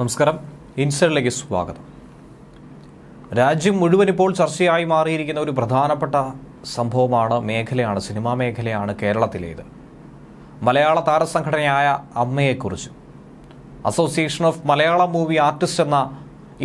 നമസ്കാരം. ഇൻസൈഡിലേക്ക് സ്വാഗതം. രാജ്യം മുഴുവൻ ഇപ്പോൾ ചർച്ചയായി മാറിയിരിക്കുന്ന ഒരു പ്രധാനപ്പെട്ട സംഭവമാണ് മേഖലയാണ് സിനിമാ മേഖലയാണ് കേരളത്തിലേത്. മലയാള താരസംഘടനയായ അമ്മയെക്കുറിച്ച്. Association of Malayalam movie artist എന്ന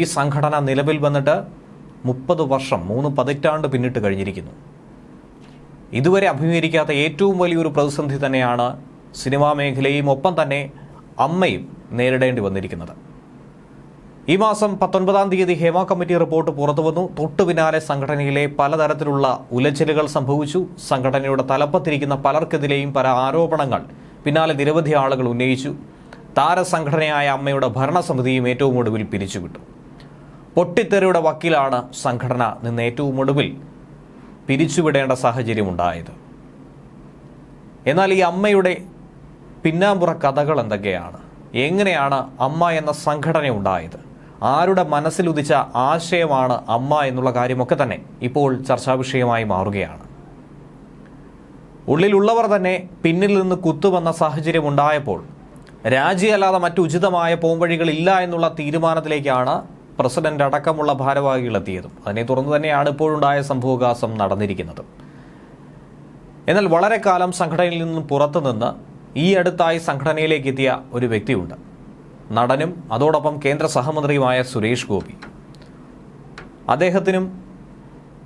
ഈ സംഘടന നിലവിൽ വന്നിട്ട് മുപ്പത് വർഷം മൂന്ന് പതിറ്റാണ്ട് പിന്നിട്ട് കഴിഞ്ഞിരിക്കുന്നു. ഇതുവരെ അഭിമുഖീകരിക്കാത്ത ഏറ്റവും വലിയൊരു പ്രതിസന്ധി തന്നെയാണ് സിനിമാ മേഖലയും ഒപ്പം തന്നെ അമ്മയും നേരിടേണ്ടി വന്നിരിക്കുന്നത്. ഈ മാസം പത്തൊൻപതാം തീയതി ഹേമ കമ്മിറ്റി റിപ്പോർട്ട് പുറത്തുവന്നു. തൊട്ടു പിന്നാലെ സംഘടനയിലെ പലതരത്തിലുള്ള ഉലച്ചിലുകൾ സംഭവിച്ചു. സംഘടനയുടെ തലപ്പത്തിരിക്കുന്ന പലർക്കെതിരെയും പല ആരോപണങ്ങൾ പിന്നാലെ നിരവധി ആളുകൾ ഉന്നയിച്ചു. താരസംഘടനയായ അമ്മയുടെ ഭരണസമിതിയും ഏറ്റവും ഒടുവിൽ പിരിച്ചുവിട്ടു. പൊട്ടിത്തെറിയുടെ വക്കീലാണ് സംഘടന നിന്ന് ഏറ്റവും ഒടുവിൽ പിരിച്ചുവിടേണ്ട സാഹചര്യമുണ്ടായത് എന്നാൽ ഈ അമ്മയുടെ പിന്നാമ്പുറ കഥകൾ എന്തൊക്കെയാണ്? എങ്ങനെയാണ് അമ്മ എന്ന സംഘടന ഉണ്ടായത്? ആരുടെ മനസ്സിലുദിച്ച ആശയമാണ് അമ്മ എന്നുള്ള കാര്യമൊക്കെ തന്നെ ഇപ്പോൾ ചർച്ചാ വിഷയമായി മാറുകയാണ്. ഉള്ളിലുള്ളവർ തന്നെ പിന്നിൽ നിന്ന് കുത്തുവന്ന സാഹചര്യം ഉണ്ടായപ്പോൾ രാജിയല്ലാതെ മറ്റു ഉചിതമായ പോംവഴികളില്ല എന്നുള്ള തീരുമാനത്തിലേക്കാണ് പ്രസിഡന്റ് അടക്കമുള്ള ഭാരവാഹികൾ എത്തിയതും. അതിനെ തുടർന്ന് തന്നെയാണ് ഇപ്പോഴുണ്ടായ സംഭവകാസം നടന്നിരിക്കുന്നത്. എന്നാൽ വളരെ കാലം സംഘടനയിൽ നിന്നും പുറത്തുനിന്ന് ഈ അടുത്തായി സംഘടനയിലേക്ക് എത്തിയ ഒരു വ്യക്തിയുണ്ട്. നടനും അതോടൊപ്പം കേന്ദ്ര സഹമന്ത്രിയുമായ സുരേഷ് ഗോപി. അദ്ദേഹത്തിനും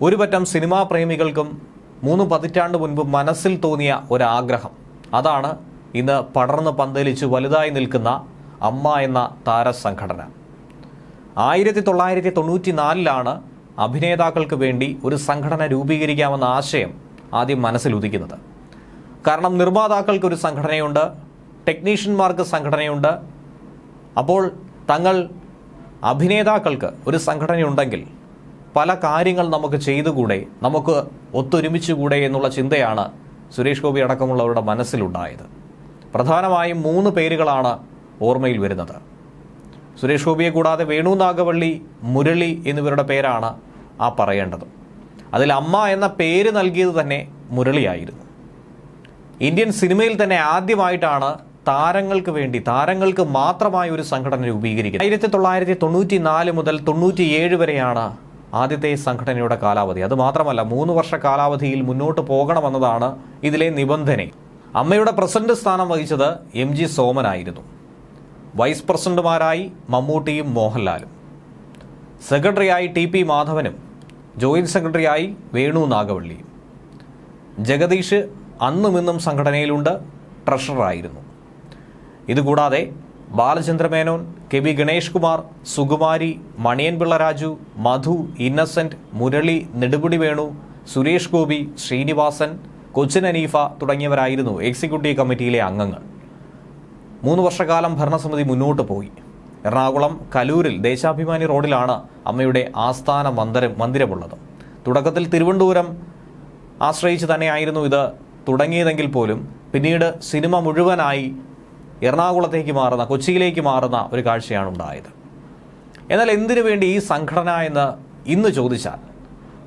ഒരു പറ്റം സിനിമാ പ്രേമികൾക്കും മൂന്ന് പതിറ്റാണ്ട് മുൻപ് മനസ്സിൽ തോന്നിയ ഒരാഗ്രഹം. അതാണ് ഇന്ന് പടർന്ന് പന്തലിച്ച് വലുതായി നിൽക്കുന്ന അമ്മ എന്ന താരസംഘടന. ആയിരത്തി തൊള്ളായിരത്തി തൊണ്ണൂറ്റി നാലിലാണ് അഭിനേതാക്കൾക്ക് വേണ്ടി ഒരു സംഘടന രൂപീകരിക്കാമെന്ന ആശയം ആദ്യം മനസ്സിൽ ഉദിക്കുന്നത്. കാരണം നിർമ്മാതാക്കൾക്ക് ഒരു സംഘടനയുണ്ട് ടെക്നീഷ്യന്മാർക്ക് സംഘടനയുണ്ട് അപ്പോൾ തങ്ങൾ അഭിനേതാക്കൾക്ക് ഒരു സംഘടനയുണ്ടെങ്കിൽ പല കാര്യങ്ങൾ നമുക്ക് ചെയ്തുകൂടെ നമുക്ക് ഒത്തൊരുമിച്ചുകൂടെ എന്നുള്ള ചിന്തയാണ് സുരേഷ് ഗോപി അടക്കമുള്ളവരുടെ മനസ്സിലുണ്ടായത്. പ്രധാനമായും മൂന്ന് പേരുകളാണ് ഓർമ്മയിൽ വരുന്നത്. സുരേഷ് ഗോപിയെ കൂടാതെ വേണു നാഗവള്ളി മുരളി എന്നിവരുടെ പേരാണ് ആ പറയേണ്ടത്. അതിൽ അമ്മ എന്ന പേര് നൽകിയത് തന്നെ മുരളിയായിരുന്നു. ഇന്ത്യൻ സിനിമയിൽ തന്നെ ആദ്യമായിട്ടാണ് താരങ്ങൾക്ക് വേണ്ടി താരങ്ങൾക്ക് മാത്രമായ ഒരു സംഘടന രൂപീകരിക്കുന്നത്. ആയിരത്തി തൊള്ളായിരത്തി തൊണ്ണൂറ്റി നാല് മുതൽ തൊണ്ണൂറ്റിയേഴ് വരെയാണ് ആദ്യത്തെ സംഘടനയുടെ കാലാവധി. അത് മാത്രമല്ല മൂന്ന് വർഷ കാലാവധിയിൽ മുന്നോട്ട് പോകണമെന്നതാണ് ഇതിലെ നിബന്ധന. അമ്മയുടെ പ്രസിഡന്റ് സ്ഥാനം വഹിച്ചത് എം ജി സോമനായിരുന്നു വൈസ് പ്രസിഡന്റുമാരായി മമ്മൂട്ടിയും മോഹൻലാലും. സെക്രട്ടറിയായി ടി പി മാധവനും ജോയിന്റ് സെക്രട്ടറിയായി വേണു നാഗവള്ളിയും. ജഗദീഷ് അന്നുമിന്നും സംഘടനയിലുണ്ട് ട്രഷററായിരുന്നു ഇതുകൂടാതെ Balachandra Menon K V Ganesh Kumar Sukumari Maniyan Pillaraju Madhu Innocent Murali Nedumudi Venu Suresh Gopi Sreenivasan Cochin Haneefa തുടങ്ങിയവരായിരുന്നു executive കമ്മിറ്റിയിലെ അംഗങ്ങൾ. മൂന്ന് വർഷക്കാലം ഭരണസമിതി മുന്നോട്ട് പോയി. എറണാകുളം കലൂരിൽ ദേശാഭിമാനി റോഡിലാണ് അമ്മയുടെ ആസ്ഥാന മന്ദിരം മന്ദിരമുള്ളത്. തുടക്കത്തിൽ തിരുവനന്തപുരം ആശ്രയിച്ച് തന്നെയായിരുന്നു ഇത് തുടങ്ങിയതെങ്കിൽ പോലും പിന്നീട് സിനിമ മുഴുവനായി എറണാകുളത്തേക്ക് മാറുന്ന കൊച്ചിയിലേക്ക് മാറുന്ന ഒരു കാഴ്ചയാണ് ഉണ്ടായത്. എന്നാൽ എന്തിനു വേണ്ടി ഈ സംഘടന എന്ന് ഇന്ന് ചോദിച്ചാൽ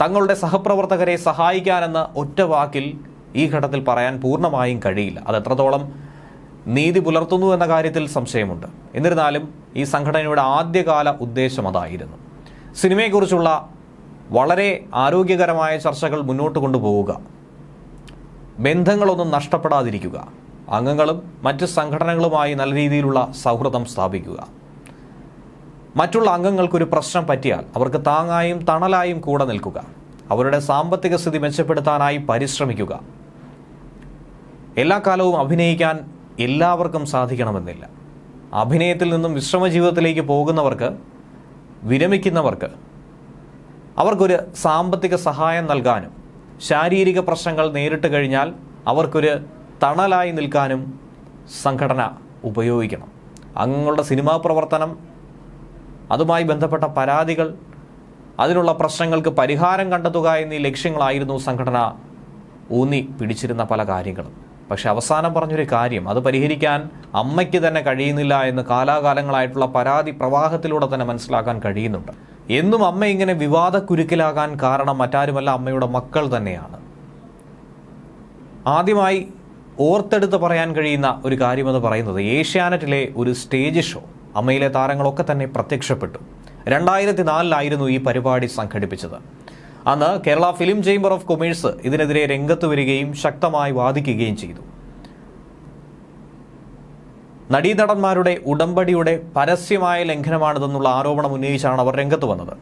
തങ്ങളുടെ സഹപ്രവർത്തകരെ സഹായിക്കാനെന്ന് ഒറ്റ വാക്കിൽ ഈ ഘട്ടത്തിൽ പറയാൻ പൂർണമായും കഴിയില്ല. അത് എത്രത്തോളം നീതി പുലർത്തുന്നു എന്ന കാര്യത്തിൽ സംശയമുണ്ട്. എന്നിരുന്നാലും ഈ സംഘടനയുടെ ആദ്യകാല ഉദ്ദേശം അതായിരുന്നു. സിനിമയെക്കുറിച്ചുള്ള വളരെ ആരോഗ്യകരമായ ചർച്ചകൾ മുന്നോട്ട് കൊണ്ടുപോവുക. ബന്ധങ്ങളൊന്നും നഷ്ടപ്പെടാതിരിക്കുക. അംഗങ്ങളും മറ്റ് സംഘടനകളുമായി നല്ല രീതിയിലുള്ള സൗഹൃദം സ്ഥാപിക്കുക. മറ്റുള്ള അംഗങ്ങൾക്കൊരു പ്രശ്നം പറ്റിയാൽ അവർക്ക് താങ്ങായും തണലായും കൂടെ നിൽക്കുക. അവരുടെ സാമ്പത്തിക സ്ഥിതി മെച്ചപ്പെടുത്താനായി പരിശ്രമിക്കുക. എല്ലാ കാലവും അഭിനയിക്കാൻ എല്ലാവർക്കും സാധിക്കണമെന്നില്ല. അഭിനയത്തിൽ നിന്നും വിശ്രമ ജീവിതത്തിലേക്ക് പോകുന്നവർക്ക് വിരമിക്കുന്നവർക്ക് അവർക്കൊരു സാമ്പത്തിക സഹായം നൽകാനും ശാരീരിക പ്രശ്നങ്ങൾ നേരിട്ട് കഴിഞ്ഞാൽ അവർക്കൊരു തണലായി നിൽക്കാനും സംഘടന ഉപയോഗിക്കണം. അംഗങ്ങളുടെ സിനിമാ പ്രവർത്തനം അതുമായി ബന്ധപ്പെട്ട പരാതികൾ അതിനുള്ള പ്രശ്നങ്ങൾക്ക് പരിഹാരം കണ്ടെത്തുക എന്നീ ലക്ഷ്യങ്ങളായിരുന്നു സംഘടന ഊന്നി പിടിച്ചിരുന്ന പല കാര്യങ്ങളും പക്ഷെ അവസാനം പറഞ്ഞൊരു കാര്യം അത് പരിഹരിക്കാൻ അമ്മയ്ക്ക് തന്നെ കഴിയുന്നില്ല എന്ന് കാലാകാലങ്ങളായിട്ടുള്ള പരാതി പ്രവാഹത്തിലൂടെ തന്നെ മനസ്സിലാക്കാൻ കഴിയുന്നുണ്ട്. എന്നും അമ്മ ഇങ്ങനെ വിവാദക്കുരുക്കിലാകാൻ കാരണം മറ്റാരുമല്ല അമ്മയുടെ മക്കൾ തന്നെയാണ്. ആദ്യമായി ഓർത്തെടുത്ത് പറയാൻ കഴിയുന്ന ഒരു കാര്യമെന്ന് പറയുന്നത് ഏഷ്യാനെറ്റിലെ ഒരു സ്റ്റേജ് ഷോ. അമ്മയിലെ താരങ്ങളൊക്കെ തന്നെ പ്രത്യക്ഷപ്പെട്ടു. രണ്ടായിരത്തി നാലിലായിരുന്നു ഈ പരിപാടി സംഘടിപ്പിച്ചത്. അന്ന് Kerala film chamber of commerce ഇതിനെതിരെ രംഗത്ത് വരികയും ശക്തമായി വാദിക്കുകയും ചെയ്തു. നടീനടന്മാരുടെ ഉടമ്പടിയുടെ പരസ്യമായ ലംഘനമാണിതെന്നുള്ള ആരോപണം ഉന്നയിച്ചാണ് അവർ രംഗത്ത് വന്നത്.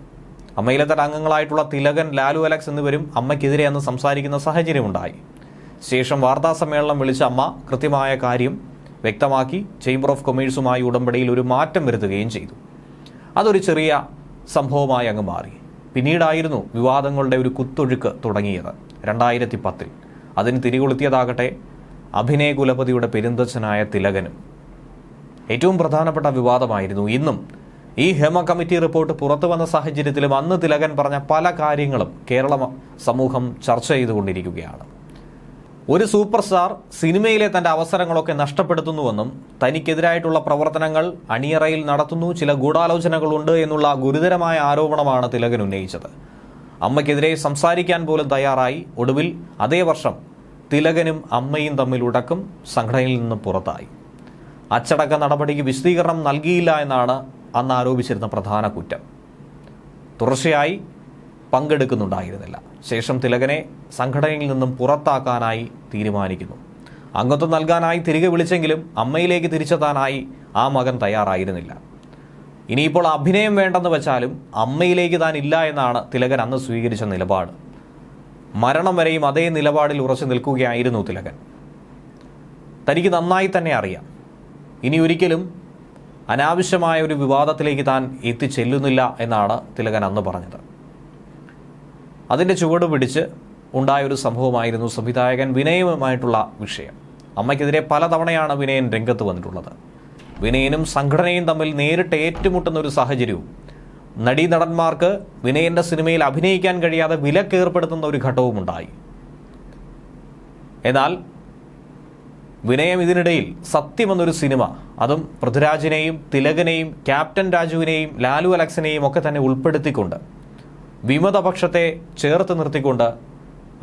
അമ്മയിലെ തര അംഗങ്ങളായിട്ടുള്ള തിലകൻ ലാലു അലക്സ് എന്നിവരും അമ്മയ്ക്കെതിരെ അന്ന് സംസാരിക്കുന്ന സാഹചര്യമുണ്ടായി. ശേഷം വാർത്താസമ്മേളനം വിളിച്ച അമ്മ കൃത്യമായ കാര്യം വ്യക്തമാക്കി ചേംബർ ഓഫ് കൊമേഴ്സുമായി ഉടമ്പടിയിൽ ഒരു മാറ്റം വരുത്തുകയും ചെയ്തു. അതൊരു ചെറിയ സംഭവമായി അങ്ങ് മാറി. പിന്നീടായിരുന്നു വിവാദങ്ങളുടെ ഒരു കുത്തൊഴുക്ക് തുടങ്ങിയത് രണ്ടായിരത്തി പത്തിൽ അതിന് തിരികൊളുത്തിയതാകട്ടെ അഭിനയ കുലപതിയുടെ പെരുന്തച്ഛനായ തിലകനും. ഏറ്റവും പ്രധാനപ്പെട്ട വിവാദമായിരുന്നു ഇന്നും ഈ ഹേമ കമ്മിറ്റി റിപ്പോർട്ട് പുറത്തു വന്ന സാഹചര്യത്തിലും അന്ന് തിലകൻ പറഞ്ഞ പല കാര്യങ്ങളും കേരള സമൂഹം ചർച്ച ചെയ്തുകൊണ്ടിരിക്കുകയാണ്. ഒരു സൂപ്പർ സ്റ്റാർ സിനിമയിലെ തന്റെ അവസരങ്ങളൊക്കെ നഷ്ടപ്പെടുത്തുന്നുവെന്നും തനിക്കെതിരായിട്ടുള്ള പ്രവർത്തനങ്ങൾ അണിയറയിൽ നടത്തുന്നു ചില ഗൂഢാലോചനകളുണ്ട് എന്നുള്ള ഗുരുതരമായ ആരോപണമാണ് തിലകൻ ഉന്നയിച്ചത്. അമ്മയ്ക്കെതിരെ സംസാരിക്കാൻ പോലും തയ്യാറായി. ഒടുവിൽ അതേ വർഷം തിലകനും അമ്മയും തമ്മിൽ ഉടക്കും സംഘടനയിൽ നിന്ന് പുറത്തായി. അച്ചടക്ക നടപടിക്ക് വിശദീകരണം നൽകിയില്ല എന്നാണ് അന്ന് ആരോപിച്ചിരുന്ന പ്രധാന കുറ്റം. തുടർച്ചയായി പങ്കെടുക്കുന്നുണ്ടായിരുന്നില്ല. ശേഷം തിലകനെ സംഘടനയിൽ നിന്നും പുറത്താക്കാനായി തീരുമാനിക്കുന്നു. അംഗത്വം നൽകാനായി തിരികെ വിളിച്ചെങ്കിലും അമ്മയിലേക്ക് തിരിച്ചെത്താനായി ആ മകൻ തയ്യാറായിരുന്നില്ല. ഇനിയിപ്പോൾ അഭിനയം വേണ്ടെന്ന് വെച്ചാലും അമ്മയിലേക്ക് താൻ ഇല്ല എന്നാണ് തിലകൻ അന്ന് സ്വീകരിച്ച നിലപാട്. മരണം വരെയും അതേ നിലപാടിൽ ഉറച്ചു നിൽക്കുകയായിരുന്നു തിലകൻ. തനിക്ക് നന്നായി തന്നെ അറിയാം. ഇനി ഒരിക്കലും അനാവശ്യമായ ഒരു വിവാദത്തിലേക്ക് താൻ എത്തിച്ചെല്ലുന്നില്ല എന്നാണ് തിലകൻ അന്ന് പറഞ്ഞത്. അതിന്റെ ചുവട് പിടിച്ച് ഉണ്ടായൊരു സംഭവമായിരുന്നു സംവിധായകൻ വിനയവുമായിട്ടുള്ള വിഷയം. അമ്മയ്ക്കെതിരെ പലതവണയാണ് വിനയൻ രംഗത്ത് വന്നിട്ടുള്ളത്. വിനയനും സംഘടനയും തമ്മിൽ നേരിട്ട് ഏറ്റുമുട്ടുന്ന ഒരു സാഹചര്യവും നടീനടന്മാർക്ക് വിനയന്റെ സിനിമയിൽ അഭിനയിക്കാൻ കഴിയാതെ വിലക്കേർപ്പെടുത്തുന്ന ഒരു ഘട്ടവും ഉണ്ടായി. എന്നാൽ വിനയം ഇതിനിടയിൽ സത്യം എന്നൊരു സിനിമ അതും പൃഥ്വിരാജിനെയും തിലകനെയും ക്യാപ്റ്റൻ രാജുവിനെയും ലാലു അലക്സിനെയും ഒക്കെ തന്നെ ഉൾപ്പെടുത്തിക്കൊണ്ട് വിമതപക്ഷത്തെ ചേർത്ത് നിർത്തിക്കൊണ്ട്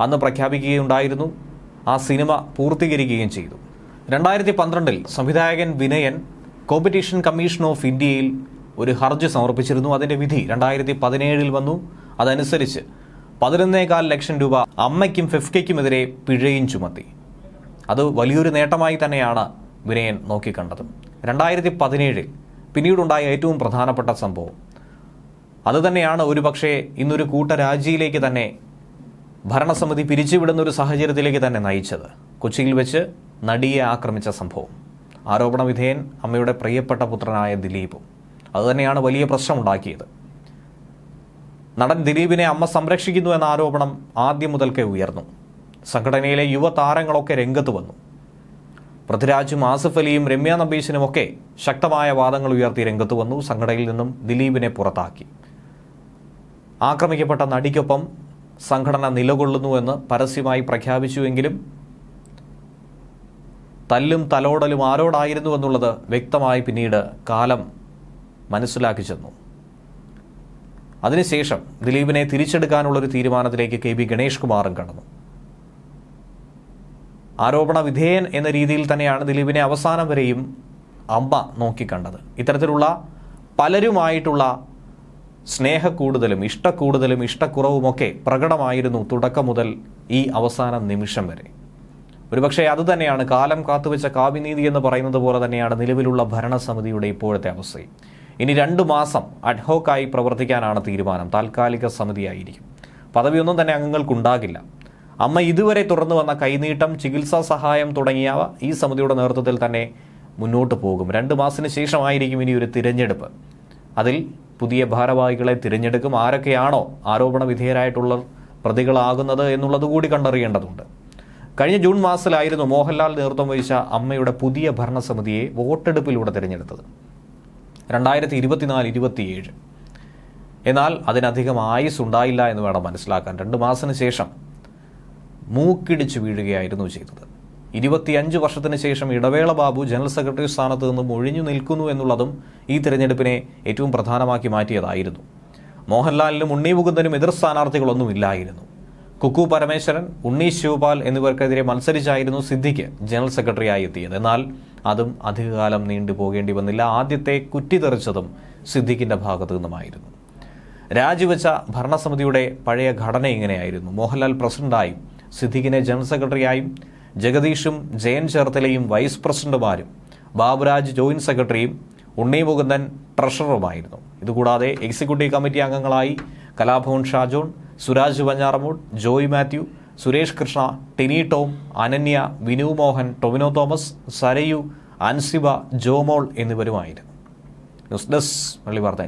അന്ന് പ്രഖ്യാപിക്കുകയുണ്ടായിരുന്നു. ആ സിനിമ പൂർത്തീകരിക്കുകയും ചെയ്തു. രണ്ടായിരത്തി പന്ത്രണ്ടിൽ സംവിധായകൻ വിനയൻ കോമ്പറ്റീഷൻ കമ്മീഷൻ ഓഫ് ഇന്ത്യയിൽ ഒരു ഹർജി സമർപ്പിച്ചിരുന്നു. അതിന്റെ വിധി രണ്ടായിരത്തി പതിനേഴിൽ വന്നു. അതനുസരിച്ച് പതിനൊന്നേകാൽ ലക്ഷം രൂപ അമ്മയ്ക്കും ഫിഫ്കയ്ക്കുമെതിരെ പിഴയും ചുമത്തി. അത് വലിയൊരു നേട്ടമായി തന്നെയാണ് വിനയൻ നോക്കിക്കണ്ടത്. രണ്ടായിരത്തി പതിനേഴിൽ പിന്നീടുണ്ടായ ഏറ്റവും പ്രധാനപ്പെട്ട സംഭവം അതുതന്നെയാണ് ഒരുപക്ഷെ ഇന്നൊരു കൂട്ടരാജിയിലേക്ക് തന്നെ ഭരണസമിതി പിരിച്ചുവിടുന്ന ഒരു സാഹചര്യത്തിലേക്ക് തന്നെ നയിച്ചത്. കൊച്ചിയിൽ വെച്ച് നടിയെ ആക്രമിച്ച സംഭവം. ആരോപണ വിധേയൻ അമ്മയുടെ പ്രിയപ്പെട്ട പുത്രനായ ദിലീപും. അതുതന്നെയാണ് വലിയ പ്രശ്നമുണ്ടാക്കിയത്. നടൻ ദിലീപിനെ അമ്മ സംരക്ഷിക്കുന്നു എന്ന ആരോപണം ആദ്യം മുതൽക്കേ ഉയർന്നു. സംഘടനയിലെ യുവതാരങ്ങളൊക്കെ രംഗത്ത് വന്നു. പൃഥ്വിരാജും ആസിഫ് അലിയും രമ്യ നമ്പീശനുമൊക്കെ ശക്തമായ വാദങ്ങൾ ഉയർത്തി രംഗത്ത് വന്നു. സംഘടനയിൽ നിന്നും ദിലീപിനെ പുറത്താക്കി. ആക്രമിക്കപ്പെട്ട നടിക്കൊപ്പം സംഘടന നിലകൊള്ളുന്നുവെന്ന് പരസ്യമായി പ്രഖ്യാപിച്ചുവെങ്കിലും തല്ലും തലോടലും ആരോടായിരുന്നു എന്നുള്ളത് വ്യക്തമായി പിന്നീട് കാലം മനസ്സിലാക്കി ചെന്നു. അതിനുശേഷം ദിലീപിനെ തിരിച്ചെടുക്കാനുള്ളൊരു തീരുമാനത്തിലേക്ക് കെ ബി ഗണേഷ് കുമാറും കടന്നു. ആരോപണ വിധേയൻ എന്ന രീതിയിൽ തന്നെയാണ് ദിലീപിനെ അവസാനം വരെയും അമ്മ നോക്കിക്കണ്ടത്. ഇത്തരത്തിലുള്ള പലരുമായിട്ടുള്ള സ്നേഹക്കൂടുതലും ഇഷ്ടക്കൂടുതലും ഇഷ്ടക്കുറവുമൊക്കെ പ്രകടമായിരുന്നു തുടക്കം മുതൽ ഈ അവസാന നിമിഷം വരെ. ഒരുപക്ഷെ അതുതന്നെയാണ് കാലം കാത്തുവെച്ച കാവ്യനീതി എന്ന് പറയുന്നത് പോലെ തന്നെയാണ് നിലവിലുള്ള ഭരണസമിതിയുടെ ഇപ്പോഴത്തെ അവസ്ഥയും. ഇനി രണ്ട് മാസം അഡ്ഹോക്കായി പ്രവർത്തിക്കാനാണ് തീരുമാനം. താൽക്കാലിക സമിതിയായിരിക്കും. പദവിയൊന്നും തന്നെ അംഗങ്ങൾക്കുണ്ടാകില്ല. അമ്മ ഇതുവരെ തുടർന്നു വന്ന കൈനീട്ടം ചികിത്സാ സഹായം തുടങ്ങിയവ ഈ സമിതിയുടെ നേതൃത്വത്തിൽ തന്നെ മുന്നോട്ട് പോകും. രണ്ട് മാസത്തിന് ശേഷമായിരിക്കും ഇനി ഒരു തിരഞ്ഞെടുപ്പ്. അതിൽ പുതിയ ഭാരവാഹികളെ തിരഞ്ഞെടുക്കും. ആരൊക്കെയാണോ ആരോപണ വിധേയരായിട്ടുള്ള പ്രതികളാകുന്നത് എന്നുള്ളത് കൂടി കണ്ടറിയേണ്ടതുണ്ട്. കഴിഞ്ഞ ജൂൺ മാസത്തിലായിരുന്നു മോഹൻലാൽ നേതൃത്വം വഹിച്ച അമ്മയുടെ പുതിയ ഭരണസമിതിയെ വോട്ടെടുപ്പിലൂടെ തിരഞ്ഞെടുത്തത്. രണ്ടായിരത്തി ഇരുപത്തിനാല് ഇരുപത്തിയേഴ്. എന്നാൽ അതിനധികം ആയുസ് ഉണ്ടായില്ല എന്ന് വേണം മനസ്സിലാക്കാൻ. രണ്ട് മാസത്തിന് ശേഷം മൂക്കിടിച്ചു വീഴുകയായിരുന്നു ചെയ്തത്. ഇരുപത്തിയഞ്ച് വർഷത്തിന് ശേഷം ഇടവേള ബാബു ജനറൽ സെക്രട്ടറി സ്ഥാനത്ത് നിന്നും ഒഴിഞ്ഞു നിൽക്കുന്നു എന്നുള്ളതും ഈ തിരഞ്ഞെടുപ്പിനെ ഏറ്റവും പ്രധാനമാക്കി മാറ്റിയതായിരുന്നു. മോഹൻലാലിനും ഉണ്ണി മുകുന്ദനും എതിർ സ്ഥാനാർത്ഥികളൊന്നുമില്ലായിരുന്നു. കുക്കു പരമേശ്വരൻ ഉണ്ണി ശിവപാൽ എന്നിവർക്കെതിരെ മത്സരിച്ചായിരുന്നു സിദ്ദിഖ് ജനറൽ സെക്രട്ടറിയായി എത്തിയത്. എന്നാൽ അതും അധികകാലം നീണ്ടു പോകേണ്ടി വന്നില്ല. ആദ്യത്തെ കുറ്റിതെറിച്ചതും സിദ്ദിഖിന്റെ ഭാഗത്തു നിന്നുമായിരുന്നു. രാജിവെച്ച ഭരണസമിതിയുടെ പഴയ ഘടന ഇങ്ങനെയായിരുന്നു. മോഹൻലാൽ പ്രസിഡന്റായും സിദ്ദിഖിനെ ജനറൽ സെക്രട്ടറിയായും ജഗദീഷും ജയൻ ചേർത്തലയും വൈസ് പ്രസിഡന്റുമാരും ബാബുരാജ് ജോയിന്റ് സെക്രട്ടറിയും ഉണ്ണി മുകുന്ദൻ ട്രഷററുമായിരുന്നു. ഇതുകൂടാതെ എക്സിക്യൂട്ടീവ് കമ്മിറ്റി അംഗങ്ങളായി കലാഭവൻ ഷാജോൺ സുരാജ് വഞ്ഞാറമൂട് ജോയ് മാത്യു സുരേഷ് കൃഷ്ണ ടിനി ടോം അനന്യ വിനു മോഹൻ ടൊവിനോ തോമസ് സരയു അൻസിബ ജോമോൾ എന്നിവരുമായിരുന്നു. ന്യൂസ് ഡെസ്ക് മള്ളി വാർത്ത